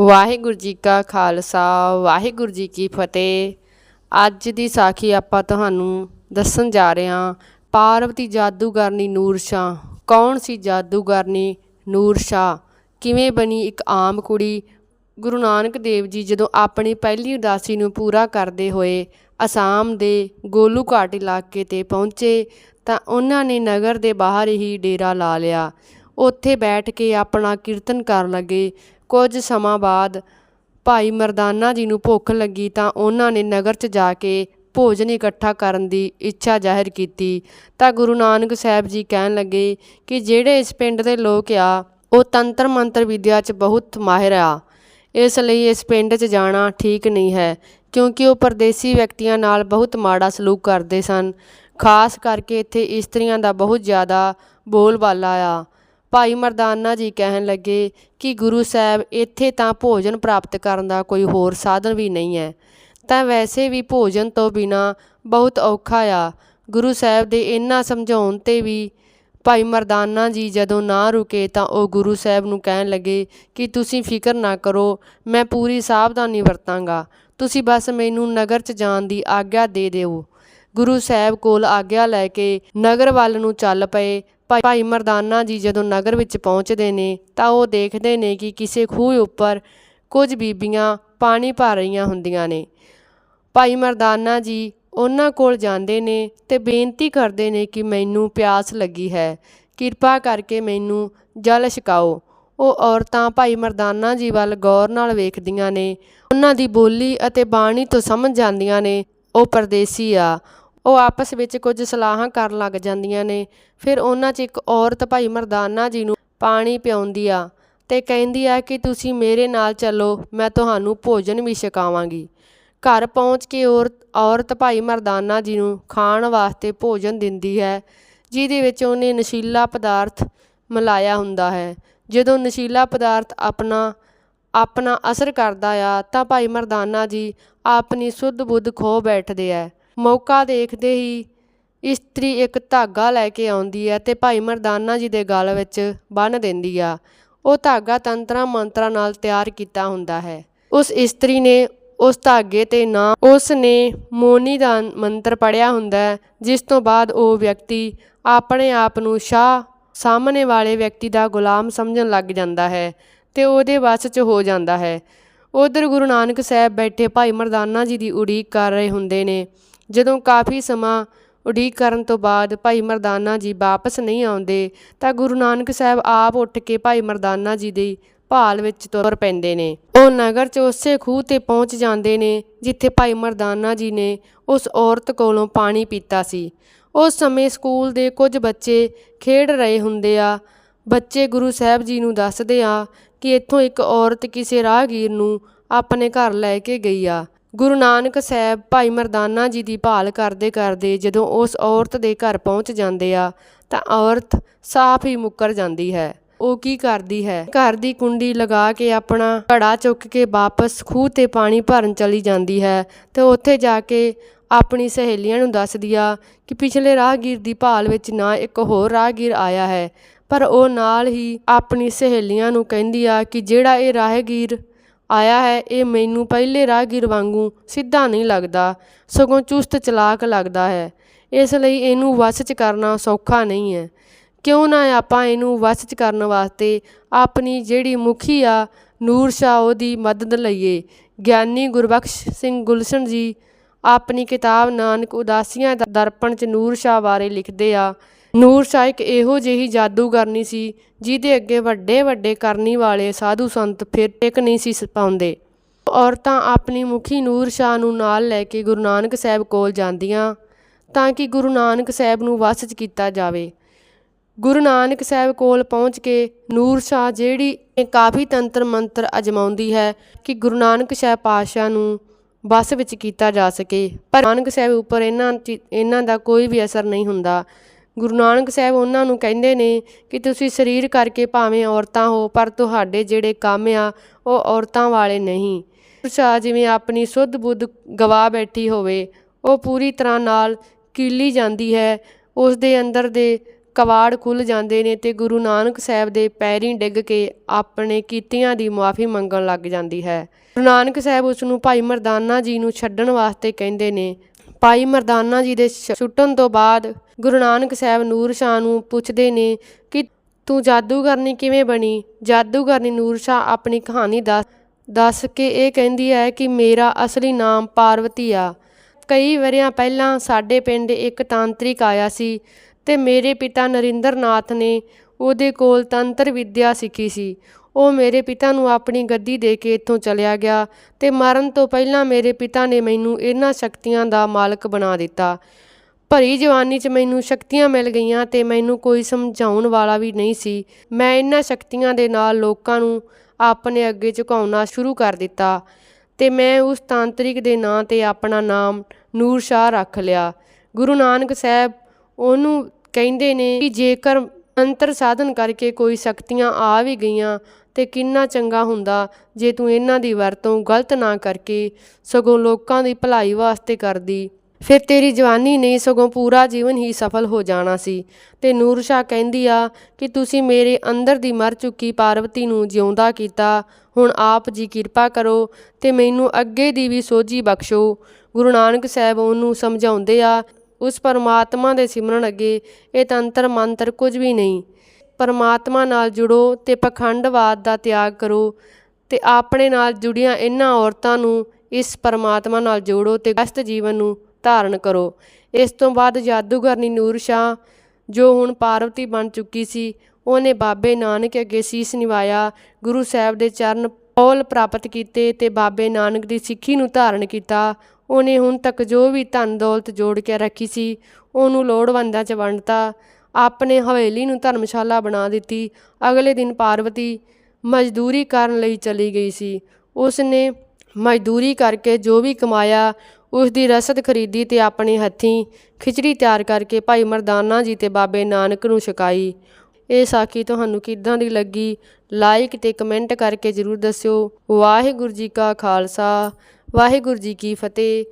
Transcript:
ਵਾਹਿਗੁਰੂ ਜੀ ਕਾ ਖਾਲਸਾ, ਵਾਹਿਗੁਰੂ ਜੀ ਕੀ ਫਤਿਹ। ਅੱਜ ਦੀ ਸਾਖੀ ਆਪਾਂ ਤੁਹਾਨੂੰ ਦੱਸਣ ਜਾ ਰਹੇ ਹਾਂ, ਪਾਰਵਤੀ ਜਾਦੂਗਰਨੀ ਨੂਰ ਨੂਰਸ਼ਾ ਕੌਣ ਸੀ ਜਾਦੂਗਰਨੀ ਨੂਰ ਨੂਰਸ਼ਾ ਕਿਵੇਂ ਬਣੀ ਇੱਕ ਆਮ ਕੁੜੀ? ਗੁਰੂ ਨਾਨਕ ਦੇਵ ਜੀ ਜਦੋਂ ਆਪਣੀ ਪਹਿਲੀ ਉਦਾਸੀ ਨੂੰ ਪੂਰਾ ਕਰਦੇ ਹੋਏ ਅਸਾਮ ਦੇ ਗੋਲੂ ਘਾਟ ਇਲਾਕੇ ਤੇ ਪਹੁੰਚੇ, ਤਾਂ ਉਹਨਾਂ ਨੇ ਨਗਰ ਦੇ ਬਾਹਰ ਹੀ ਡੇਰਾ ਲਾ ਲਿਆ। ਉੱਥੇ ਬੈਠ ਕੇ ਆਪਣਾ ਕੀਰਤਨ ਕਰਨ ਲੱਗੇ। ਕੁਝ ਸਮਾਂ ਬਾਅਦ ਭਾਈ ਮਰਦਾਨਾ ਜੀ ਨੂੰ ਭੁੱਖ ਲੱਗੀ ਤਾਂ ਉਹਨਾਂ ਨੇ ਨਗਰ 'ਚ ਜਾ ਕੇ ਭੋਜਨ ਇਕੱਠਾ ਕਰਨ ਦੀ ਇੱਛਾ ਜ਼ਾਹਿਰ ਕੀਤੀ। ਤਾਂ ਗੁਰੂ ਨਾਨਕ ਸਾਹਿਬ ਜੀ ਕਹਿਣ ਲੱਗੇ ਕਿ ਜਿਹੜੇ ਇਸ ਪਿੰਡ ਦੇ ਲੋਕ ਆ, ਉਹ ਤੰਤਰ ਮੰਤਰ ਵਿਦਿਆ 'ਚ ਬਹੁਤ ਮਾਹਿਰ ਆ। ਇਸ ਲਈ ਇਸ ਪਿੰਡ 'ਚ ਜਾਣਾ ਠੀਕ ਨਹੀਂ ਹੈ, ਕਿਉਂਕਿ ਉਹ ਪਰਦੇਸੀ ਵਿਅਕਤੀਆਂ ਨਾਲ ਬਹੁਤ ਮਾੜਾ ਸਲੂਕ ਕਰਦੇ ਸਨ। ਖਾਸ ਕਰਕੇ ਇੱਥੇ ਇਸਤਰੀਆਂ ਦਾ ਬਹੁਤ ਜ਼ਿਆਦਾ ਬੋਲਬਾਲਾ ਆ। ਭਾਈ ਮਰਦਾਨਾ ਜੀ ਕਹਿਣ ਲੱਗੇ ਕਿ ਗੁਰੂ ਸਾਹਿਬ, ਇੱਥੇ ਤਾਂ ਭੋਜਨ ਪ੍ਰਾਪਤ ਕਰਨ ਦਾ ਕੋਈ ਹੋਰ ਸਾਧਨ ਵੀ ਨਹੀਂ ਹੈ। ਤਾਂ ਵੈਸੇ ਵੀ ਭੋਜਨ ਤੋਂ ਬਿਨਾ ਬਹੁਤ ਔਖਾ ਆ। ਗੁਰੂ ਸਾਹਿਬ ਦੇ ਇੰਨਾ ਸਮਝਾਉਣ ਤੇ ਵੀ ਭਾਈ ਮਰਦਾਨਾ ਜੀ ਜਦੋਂ ਨਾ ਰੁਕੇ ਤਾਂ ਉਹ ਗੁਰੂ ਸਾਹਿਬ ਨੂੰ ਕਹਿਣ ਲੱਗੇ ਕਿ ਤੁਸੀਂ ਫਿਕਰ ਨਾ ਕਰੋ, ਮੈਂ ਪੂਰੀ ਸਾਵਧਾਨੀ ਵਰਤਾਂਗਾ। ਤੁਸੀਂ ਬਸ ਮੈਨੂੰ ਨਗਰ 'ਚ ਜਾਣ ਦੀ ਆਗਿਆ ਦੇ ਦਿਓ। ਗੁਰੂ ਸਾਹਿਬ ਕੋਲ ਆਗਿਆ ਲੈ ਕੇ ਨਗਰ ਵੱਲ ਨੂੰ ਚੱਲ ਪਏ। ਭਾਈ ਮਰਦਾਨਾ ਜੀ ਜਦੋਂ ਨਗਰ ਵਿੱਚ ਪਹੁੰਚਦੇ ਨੇ ਤਾਂ ਉਹ ਦੇਖਦੇ ਨੇ ਕਿ ਕਿਸੇ ਖੂਹ ਉੱਪਰ ਕੁਝ ਬੀਬੀਆਂ ਪਾਣੀ ਭਰ ਰਹੀਆਂ ਹੁੰਦੀਆਂ ਨੇ। ਭਾਈ ਮਰਦਾਨਾ ਜੀ ਉਹਨਾਂ ਕੋਲ ਜਾਂਦੇ ਨੇ ਤੇ ਬੇਨਤੀ ਕਰਦੇ ਨੇ ਕਿ ਮੈਨੂੰ ਪਿਆਸ ਲੱਗੀ ਹੈ। ਕਿਰਪਾ ਕਰਕੇ ਮੈਨੂੰ ਜਲ ਛਕਾਓ। ਉਹ ਔਰਤਾਂ ਭਾਈ ਮਰਦਾਨਾ ਜੀ ਵੱਲ ਗੌਰ ਨਾਲ ਵੇਖਦੀਆਂ ਨੇ। ਉਹਨਾਂ ਦੀ ਬੋਲੀ ਅਤੇ ਬਾਣੀ ਤੋਂ ਸਮਝ ਜਾਂਦੀਆਂ ਨੇ, ਉਹ ਪਰਦੇਸੀ ਆ। ਉਹ ਆਪਸ ਵਿੱਚ ਕੁਝ ਸਲਾਹਾਂ ਕਰਨ ਲੱਗ ਜਾਂਦੀਆਂ ਨੇ। ਫਿਰ ਉਹਨਾਂ 'ਚ ਇੱਕ ਔਰਤ ਭਾਈ ਮਰਦਾਨਾ ਜੀ ਨੂੰ ਪਾਣੀ ਪਿਆਉਂਦੀ ਆ ਤੇ ਕਹਿੰਦੀ ਆ ਕਿ ਤੁਸੀਂ ਮੇਰੇ ਨਾਲ ਚੱਲੋ, ਮੈਂ ਤੁਹਾਨੂੰ ਭੋਜਨ ਵੀ ਛਕਾਵਾਂਗੀ। ਘਰ ਪਹੁੰਚ ਕੇ ਔਰਤ ਔਰਤ ਭਾਈ ਮਰਦਾਨਾ ਜੀ ਨੂੰ ਖਾਣ ਵਾਸਤੇ ਭੋਜਨ ਦਿੰਦੀ ਹੈ, ਜਿਹਦੇ ਵਿੱਚ ਉਹਨੇ ਨਸ਼ੀਲਾ ਪਦਾਰਥ ਮਿਲਾਇਆ ਹੁੰਦਾ ਹੈ। ਜਦੋਂ ਨਸ਼ੀਲਾ ਪਦਾਰਥ ਆਪਣਾ ਆਪਣਾ ਅਸਰ ਕਰਦਾ ਆ ਤਾਂ ਭਾਈ ਮਰਦਾਨਾ ਜੀ ਆਪਣੀ ਸੁੱਧ ਬੁੱਧ ਖੋ ਬੈਠਦੇ ਆ। ਮੌਕਾ ਦੇਖਦੇ ਹੀ ਇਸਤਰੀ ਇੱਕ ਧਾਗਾ ਲੈ ਕੇ ਆਉਂਦੀ ਹੈ ਤੇ ਭਾਈ ਮਰਦਾਨਾ ਜੀ ਦੇ ਗਲ ਵਿੱਚ ਬੰਨ੍ਹ ਦਿੰਦੀ ਆ। ਉਹ ਧਾਗਾ ਤੰਤਰਾਂ ਮੰਤਰਾਂ ਨਾਲ ਤਿਆਰ ਕੀਤਾ ਹੁੰਦਾ ਹੈ। ਉਸ ਇਸਤਰੀ ਨੇ ਉਸ ਧਾਗੇ ਤੇ ਨਾ ਉਸ ਨੇ ਮੋਨੀ ਦਾ ਮੰਤਰ ਪੜਿਆ ਹੁੰਦਾ ਜਿਸ ਤੋਂ ਬਾਅਦ ਉਹ ਵਿਅਕਤੀ ਆਪਣੇ ਆਪ ਨੂੰ ਸ਼ਾਹ ਸਾਹਮਣੇ ਵਾਲੇ ਵਿਅਕਤੀ ਦਾ ਗੁਲਾਮ ਸਮਝਣ ਲੱਗ ਜਾਂਦਾ ਹੈ ਤੇ ਉਹਦੇ ਵੱਸ 'ਚ ਹੋ ਜਾਂਦਾ ਹੈ। ਉਧਰ ਗੁਰੂ ਨਾਨਕ ਸਾਹਿਬ ਬੈਠੇ ਭਾਈ ਮਰਦਾਨਾ ਜੀ ਦੀ ਉਡੀਕ ਕਰ ਰਹੇ ਹੁੰਦੇ ਨੇ। ਜਦੋਂ ਕਾਫੀ ਸਮਾਂ ਉਡੀਕ ਕਰਨ ਤੋਂ ਬਾਅਦ ਭਾਈ ਮਰਦਾਨਾ ਜੀ ਵਾਪਸ ਨਹੀਂ ਆਉਂਦੇ, ਤਾਂ ਗੁਰੂ ਨਾਨਕ ਸਾਹਿਬ ਆਪ ਉੱਠ ਕੇ ਭਾਈ ਮਰਦਾਨਾ ਜੀ ਦੀ ਭਾਲ ਵਿੱਚ ਤੁਰ ਪੈਂਦੇ ਨੇ। ਉਹ ਨਗਰ 'ਚ ਉਸੇ ਖੂਹ ਤੇ ਪਹੁੰਚ ਜਾਂਦੇ ਨੇ, ਜਿੱਥੇ ਭਾਈ ਮਰਦਾਨਾ ਜੀ ਨੇ ਉਸ ਔਰਤ ਕੋਲੋਂ ਪਾਣੀ ਪੀਤਾ ਸੀ। ਉਸ ਸਮੇਂ ਸਕੂਲ ਦੇ ਕੁਝ ਬੱਚੇ ਖੇਡ ਰਹੇ ਹੁੰਦੇ ਆ। ਬੱਚੇ ਗੁਰੂ ਸਾਹਿਬ ਜੀ ਨੂੰ ਦੱਸਦੇ ਆ ਕਿ ਇੱਥੋਂ ਇੱਕ ਔਰਤ ਕਿਸੇ ਰਾਹਗੀਰ ਨੂੰ ਆਪਣੇ ਘਰ ਲੈ ਕੇ ਗਈ ਆ। ਗੁਰੂ ਨਾਨਕ ਸਾਹਿਬ ਭਾਈ ਮਰਦਾਨਾ ਜੀ ਦੀ ਭਾਲ ਕਰਦੇ ਕਰਦੇ ਜਦੋਂ ਉਸ ਔਰਤ ਦੇ ਘਰ ਪਹੁੰਚ ਜਾਂਦੇ ਆ, ਤਾਂ ਔਰਤ ਸਾਫ਼ ਹੀ ਮੁੱਕਰ ਜਾਂਦੀ ਹੈ। ਉਹ ਕੀ ਕਰਦੀ ਹੈ? ਘਰ ਦੀ ਕੁੰਡੀ ਲਗਾ ਕੇ ਆਪਣਾ ਘੜਾ ਚੁੱਕ ਕੇ ਵਾਪਸ ਖੂਹ ਤੇ ਪਾਣੀ ਭਰਨ ਚਲੀ ਜਾਂਦੀ ਹੈ ਤੇ ਉੱਥੇ ਜਾ ਕੇ ਆਪਣੀ ਸਹੇਲੀਆਂ ਨੂੰ ਦੱਸਦੀ ਆ ਕਿ ਪਿਛਲੇ ਰਾਹਗੀਰ ਦੀ ਭਾਲ ਵਿੱਚ ਨਾ ਇੱਕ ਹੋਰ ਰਾਹਗੀਰ ਆਇਆ ਹੈ। ਪਰ ਉਹ ਨਾਲ ਹੀ ਆਪਣੀ ਸਹੇਲੀਆਂ ਨੂੰ ਕਹਿੰਦੀ ਆ ਕਿ ਜਿਹੜਾ ਇਹ ਰਾਹਗੀਰ ਆਇਆ ਹੈ, ਇਹ ਮੈਨੂੰ ਪਹਿਲੇ ਰਾਹਗੀਰ ਵਾਂਗੂ ਸਿੱਧਾ ਨਹੀਂ ਲੱਗਦਾ, ਸਗੋਂ ਚੁਸਤ ਚਲਾਕ ਲੱਗਦਾ ਹੈ। ਇਸ ਲਈ ਇਹਨੂੰ ਵਸ 'ਚ ਕਰਨਾ ਸੌਖਾ ਨਹੀਂ ਹੈ। ਕਿਉਂ ਨਾ ਆਪਾਂ ਇਹਨੂੰ ਵਸ 'ਚ ਕਰਨ ਵਾਸਤੇ ਆਪਣੀ ਜਿਹੜੀ ਮੁਖੀ ਆ, ਨੂਰ ਸ਼ਾਹ ਉਹਦੀ ਮਦਦ ਲਈਏ। ਗਿਆਨੀ ਗੁਰਬਖਸ਼ ਸਿੰਘ ਗੁਲਸ਼ਨ ਜੀ ਆਪਣੀ ਕਿਤਾਬ ਨਾਨਕ ਉਦਾਸੀਆਂ ਦਾ ਦਰਪਣ 'ਚ ਨੂਰ ਸ਼ਾਹ ਬਾਰੇ ਲਿਖਦੇ ਆ ਨੂਰ ਸ਼ਾਹ ਇੱਕ ਇਹੋ ਜਿਹੀ ਜਾਦੂਗਰਨੀ ਸੀ, ਜਿਹਦੇ ਅੱਗੇ ਵੱਡੇ ਵੱਡੇ ਕਰਨੀ ਵਾਲੇ ਸਾਧੂ ਸੰਤ ਫਿਰ ਟਿਕ ਨਹੀਂ ਸੀ ਪਾਉਂਦੇ। ਔਰਤਾਂ ਆਪਣੀ ਮੁਖੀ ਨੂਰ ਸ਼ਾਹ ਨੂੰ ਨਾਲ ਲੈ ਕੇ ਗੁਰੂ ਨਾਨਕ ਸਾਹਿਬ ਕੋਲ ਜਾਂਦੀਆਂ ਤਾਂ ਕਿ ਗੁਰੂ ਨਾਨਕ ਸਾਹਿਬ ਨੂੰ ਵਸ 'ਚ ਕੀਤਾ ਜਾਵੇ। ਗੁਰੂ ਨਾਨਕ ਸਾਹਿਬ ਕੋਲ ਪਹੁੰਚ ਕੇ ਨੂਰ ਸ਼ਾਹ ਜਿਹੜੀ ਕਾਫੀ ਤੰਤਰ ਮੰਤਰ ਅਜਮਾਉਂਦੀ ਹੈ ਕਿ ਗੁਰੂ ਨਾਨਕ ਸਾਹਿਬ ਪਾਤਸ਼ਾਹ ਨੂੰ ਬਸ ਵਿੱਚ ਕੀਤਾ ਜਾ ਸਕੇ। ਪਰ ਨਾਨਕ ਸਾਹਿਬ ਉੱਪਰ ਇਹਨਾਂ ਇਹਨਾਂ ਦਾ ਕੋਈ ਵੀ ਅਸਰ ਨਹੀਂ ਹੁੰਦਾ। ਗੁਰੂ ਨਾਨਕ ਸਾਹਿਬ ਉਹਨਾਂ ਨੂੰ ਕਹਿੰਦੇ ਨੇ ਕਿ ਤੁਸੀਂ ਸਰੀਰ ਕਰਕੇ ਭਾਵੇਂ ਔਰਤਾਂ ਹੋ, ਪਰ ਤੁਹਾਡੇ ਜਿਹੜੇ ਕੰਮ ਆ, ਉਹ ਔਰਤਾਂ ਵਾਲੇ ਨਹੀਂ। ਸ਼ਾਹ ਜਿਵੇਂ ਆਪਣੀ ਸੁੱਧ ਬੁੱਧ ਗਵਾ ਬੈਠੀ ਹੋਵੇ, ਉਹ ਪੂਰੀ ਤਰ੍ਹਾਂ ਨਾਲ ਕੀਲੀ ਜਾਂਦੀ ਹੈ, ਉਸ ਦੇ ਅੰਦਰ ਦੇ ਕਵਾੜ ਖੁੱਲ੍ਹ ਜਾਂਦੇ ਨੇ ਤੇ ਗੁਰੂ ਨਾਨਕ ਸਾਹਿਬ ਦੇ ਪੈਰੀਂ ਡਿੱਗ ਕੇ ਆਪਣੇ ਕੀਤਿਆਂ ਦੀ ਮੁਆਫੀ ਮੰਗਣ ਲੱਗ ਜਾਂਦੀ ਹੈ। ਗੁਰੂ ਨਾਨਕ ਸਾਹਿਬ ਉਸ ਨੂੰ ਭਾਈ ਮਰਦਾਨਾ ਜੀ ਨੂੰ ਛੱਡਣ ਵਾਸਤੇ ਕਹਿੰਦੇ ਨੇ। ਭਾਈ ਮਰਦਾਨਾ ਜੀ ਦੇ ਛੁੱਟਣ ਤੋਂ ਬਾਅਦ ਗੁਰੂ ਨਾਨਕ ਸਾਹਿਬ ਨੂਰ ਸ਼ਾਹ ਨੂੰ ਪੁੱਛਦੇ ਨੇ ਕਿ ਤੂੰ ਜਾਦੂਗਰਨੀ ਕਿਵੇਂ ਬਣੀ? ਜਾਦੂਗਰਨੀ ਨੂਰ ਸ਼ਾਹ ਆਪਣੀ ਕਹਾਣੀ ਦੱਸ ਦੱਸ ਕੇ ਇਹ ਕਹਿੰਦੀ ਹੈ ਕਿ ਮੇਰਾ ਅਸਲੀ ਨਾਮ ਪਾਰਵਤੀ ਆ। ਕਈ ਵਰਿਆਂ ਪਹਿਲਾਂ ਸਾਡੇ ਪਿੰਡ ਇੱਕ ਤਾਂਤਰਿਕ ਆਇਆ ਸੀ ਤੇ ਮੇਰੇ ਪਿਤਾ ਨਰਿੰਦਰ ਨਾਥ ਨੇ ਉਹਦੇ ਕੋਲ ਤੰਤਰ ਵਿੱਦਿਆ ਸਿੱਖੀ ਸੀ। ਉਹ ਮੇਰੇ ਪਿਤਾ ਨੂੰ ਆਪਣੀ ਗੱਦੀ ਦੇ ਕੇ ਇੱਥੋਂ ਚਲਿਆ ਗਿਆ ਤੇ ਮਰਨ ਤੋਂ ਪਹਿਲਾਂ ਮੇਰੇ ਪਿਤਾ ਨੇ ਮੈਨੂੰ ਇਹਨਾਂ ਸ਼ਕਤੀਆਂ ਦਾ ਮਾਲਕ ਬਣਾ ਦਿੱਤਾ। ਭਰੀ ਜਵਾਨੀ 'ਚ ਮੈਨੂੰ ਸ਼ਕਤੀਆਂ ਮਿਲ ਗਈਆਂ ਤੇ ਮੈਨੂੰ ਕੋਈ ਸਮਝਾਉਣ ਵਾਲਾ ਵੀ ਨਹੀਂ ਸੀ। ਮੈਂ ਇਹਨਾਂ ਸ਼ਕਤੀਆਂ ਦੇ ਨਾਲ ਲੋਕਾਂ ਨੂੰ ਆਪਣੇ ਅੱਗੇ ਝੁਕਾਉਣਾ ਸ਼ੁਰੂ ਕਰ ਦਿੱਤਾ ਤੇ ਮੈਂ ਉਸ ਤਾਂਤਰਿਕ ਦੇ ਨਾਂ ਤੇ ਆਪਣਾ ਨਾਮ ਨੂਰ ਸ਼ਾਹ ਰੱਖ ਲਿਆ। ਗੁਰੂ ਨਾਨਕ ਸਾਹਿਬ ਉਹਨੂੰ ਕਹਿੰਦੇ ਨੇ ਕਿ ਜੇਕਰ ਅੰਤਰ ਸਾਧਨ ਕਰਕੇ ਕੋਈ ਸ਼ਕਤੀਆਂ ਆ ਵੀ ਗਈਆਂ ਤੇ ਕਿੰਨਾ ਚੰਗਾ ਹੁੰਦਾ ਜੇ ਤੂੰ ਇਹਨਾਂ ਦੀ ਵਰਤੋਂ ਗਲਤ ਨਾ ਕਰਕੇ ਸਗੋਂ ਲੋਕਾਂ ਦੀ ਭਲਾਈ ਵਾਸਤੇ ਕਰਦੀ। ਫਿਰ ਤੇਰੀ ਜਵਾਨੀ ਨਹੀਂ ਸਗੋਂ ਪੂਰਾ ਜੀਵਨ ਹੀ ਸਫਲ ਹੋ ਜਾਣਾ ਸੀ। ਤੇ ਨੂਰ ਸ਼ਾਹ ਕਹਿੰਦੀ ਆ ਕਿ ਤੁਸੀਂ ਮੇਰੇ ਅੰਦਰ ਦੀ ਮਰ ਚੁੱਕੀ ਪਾਰਵਤੀ ਨੂੰ ਜਿਉਂਦਾ ਕੀਤਾ। ਹੁਣ ਆਪ ਜੀ ਕਿਰਪਾ ਕਰੋ ਤੇ ਮੈਨੂੰ ਅੱਗੇ ਦੀ ਵੀ ਸੋਝੀ ਬਖਸ਼ੋ। ਗੁਰੂ ਨਾਨਕ ਸਾਹਿਬ ਉਹਨੂੰ ਸਮਝਾਉਂਦੇ ਆ, ਉਸ ਪਰਮਾਤਮਾ ਦੇ ਸਿਮਰਨ ਅੱਗੇ ਇਹ ਤੰਤਰ ਮੰਤਰ ਕੁਝ ਵੀ ਨਹੀਂ। ਪਰਮਾਤਮਾ ਨਾਲ ਜੁੜੋ ਤੇ ਪਖੰਡਵਾਦ ਦਾ ਤਿਆਗ ਕਰੋ ਤੇ ਆਪਣੇ ਨਾਲ ਜੁੜੀਆਂ ਇਹਨਾਂ ਔਰਤਾਂ ਨੂੰ ਇਸ ਪਰਮਾਤਮਾ ਨਾਲ ਜੋੜੋ ਤੇ ਗਸਤ ਜੀਵਨ ਨੂੰ ਧਾਰਨ ਕਰੋ। ਇਸ ਤੋਂ ਬਾਅਦ ਜਾਦੂਗਰਨੀ ਨੂਰ ਸ਼ਾਹ, ਜੋ ਹੁਣ ਪਾਰਵਤੀ ਬਣ ਚੁੱਕੀ ਸੀ, ਉਹਨੇ ਬਾਬੇ ਨਾਨਕ ਅੱਗੇ ਸੀਸ ਨਿਵਾਇਆ, ਗੁਰੂ ਸਾਹਿਬ ਦੇ ਚਰਨ ਪੌਲ ਪ੍ਰਾਪਤ ਕੀਤੇ ਤੇ ਬਾਬੇ ਨਾਨਕ ਦੀ ਸਿੱਖੀ ਨੂੰ ਧਾਰਨ ਕੀਤਾ। ਉਹਨੇ ਹੁਣ ਤੱਕ ਜੋ ਵੀ ਧਨ ਦੌਲਤ ਜੋੜ ਕੇ ਰੱਖੀ ਸੀ, ਉਹਨੂੰ ਲੋੜਵੰਦਾਂ 'ਚ ਵੰਡਤਾ। ਆਪਣੇ ਹਵੇਲੀ ਨੂੰ ਧਰਮਸ਼ਾਲਾ ਬਣਾ ਦਿੱਤੀ। ਅਗਲੇ ਦਿਨ ਪਾਰਵਤੀ ਮਜ਼ਦੂਰੀ ਕਰਨ ਲਈ ਚਲੀ ਗਈ ਸੀ। ਉਸ ਨੇ ਮਜ਼ਦੂਰੀ ਕਰਕੇ ਜੋ ਵੀ ਕਮਾਇਆ ਉਸ ਦੀ ਰਸਦ ਖਰੀਦੀ ਤੇ ਆਪਣੇ ਹੱਥੀਂ ਖਿਚੜੀ ਤਿਆਰ ਕਰਕੇ ਭਾਈ ਮਰਦਾਨਾ ਜੀ ਤੇ ਬਾਬੇ ਨਾਨਕ ਨੂੰ ਛਕਾਈ। ਇਹ ਸਾਖੀ ਤੁਹਾਨੂੰ ਕਿੱਦਾਂ ਦੀ ਲੱਗੀ? ਲਾਈਕ ਤੇ ਕਮੈਂਟ ਕਰਕੇ ਜਰੂਰ ਦੱਸਿਓ। ਵਾਹਿਗੁਰੂ ਜੀ ਕਾ ਖਾਲਸਾ, ਵਾਹਿਗੁਰੂ ਜੀ ਕੀ ਫਤਿਹ।